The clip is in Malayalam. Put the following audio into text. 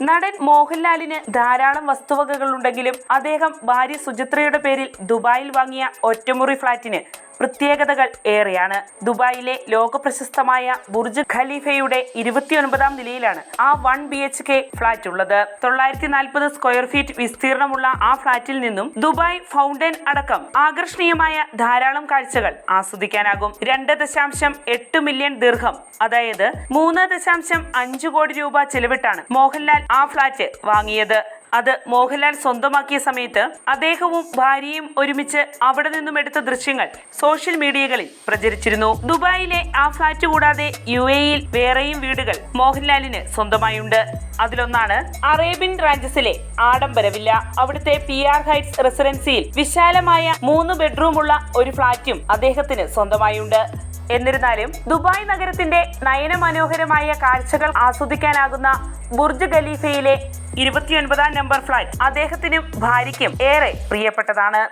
നടൻ മോഹൻലാലിന് ധാരാളം വസ്തുവകകളുണ്ടെങ്കിലും അദ്ദേഹം ഭാര്യ സുചിത്രയുടെ പേരിൽ ദുബായിൽ വാങ്ങിയ ഒറ്റമുറി ഫ്ളാറ്റിന് പ്രത്യേകതകൾ ഏറെയാണ്. ദുബായിലെ ലോകപ്രശസ്തമായ ബുർജ് ഖലീഫയുടെ ഇരുപത്തിയൊൻപതാം നിലയിലാണ് ആ one B H K flat ഉള്ളത്. തൊള്ളായിരത്തി നാൽപ്പത് സ്ക്വയർ ഫീറ്റ് വിസ്തീർണമുള്ള ആ ഫ്ളാറ്റിൽ നിന്നും ദുബായ് ഫൗണ്ടൻ അടക്കം ആകർഷണീയമായ ധാരാളം കാഴ്ചകൾ ആസ്വദിക്കാനാകും. രണ്ട് ദശാംശം എട്ട് മില്യൺ ദീർഘം അതായത് മൂന്ന് ദശാംശം അഞ്ച് കോടി രൂപ ചെലവിട്ടാണ് മോഹൻലാൽ ആ ഫ്ളാറ്റ് വാങ്ങിയത്. അത് മോഹൻലാൽ സ്വന്തമാക്കിയ സമയത്ത് അദ്ദേഹവും ഭാര്യയും ഒരുമിച്ച് അവിടെ നിന്നും എടുത്ത ദൃശ്യങ്ങൾ സോഷ്യൽ മീഡിയകളിൽ പ്രചരിച്ചിരുന്നു. ദുബായിലെ ആ ഫ്ളാറ്റ് കൂടാതെ യു എയിൽ വേറെയും വീടുകൾ മോഹൻലാലിന് സ്വന്തമായുണ്ട്. അതിലൊന്നാണ് അറേബ്യൻ റാഞ്ചസിലെ ആഡംബരവില്ല. അവിടുത്തെ പി ആർ ഹൈറ്റ്സ് റെസിഡൻസിയിൽ വിശാലമായ മൂന്ന് ബെഡ്റൂമുള്ള ഒരു ഫ്ളാറ്റും അദ്ദേഹത്തിന് സ്വന്തമായുണ്ട്. എന്നിരുന്നാലും ദുബായ് നഗരത്തിന്റെ നയനമനോഹരമായ കാഴ്ചകൾ ആസ്വദിക്കാനാകുന്ന ബുർജ് ഖലീഫയിലെ ഇരുപത്തിയൊൻപതാം നമ്പർ ഫ്ലാറ്റ് അദ്ദേഹത്തിനും ഭാര്യയ്ക്കും ഏറെ പ്രിയപ്പെട്ടതാണ്.